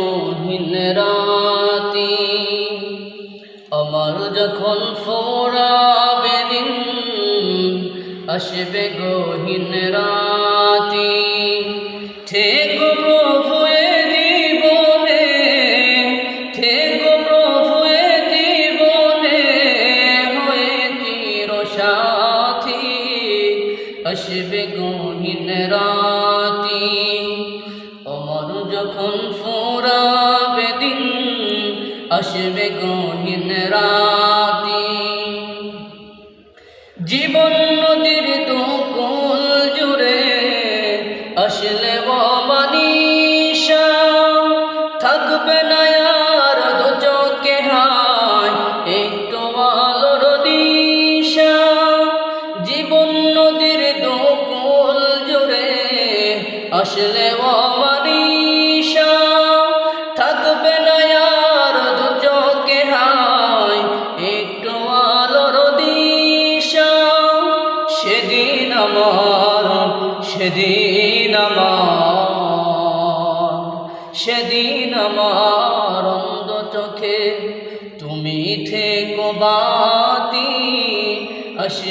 গহীন রাতি আমার যখন ফোরাবে দিন, আসবে গহীন রাতি। থেকো প্রভু এ জীবনে, থেকো প্রভু এ জীবনে, হয়ে চির সাথী আসবে গহীন রাতি। অমর যখন ফোরাবে দিন আসবে গহীন রাতি। জীবন নদীর দুকুল জুড়ে আসলে মানিসা আসলে মানিসা থাকবে না আর দু চোখে একটু আলোর দিশা। সেদিন আমার সেদিন আমার সেদিন আমার অন্ধ চোখে তুমি থেকো বাতি, আসে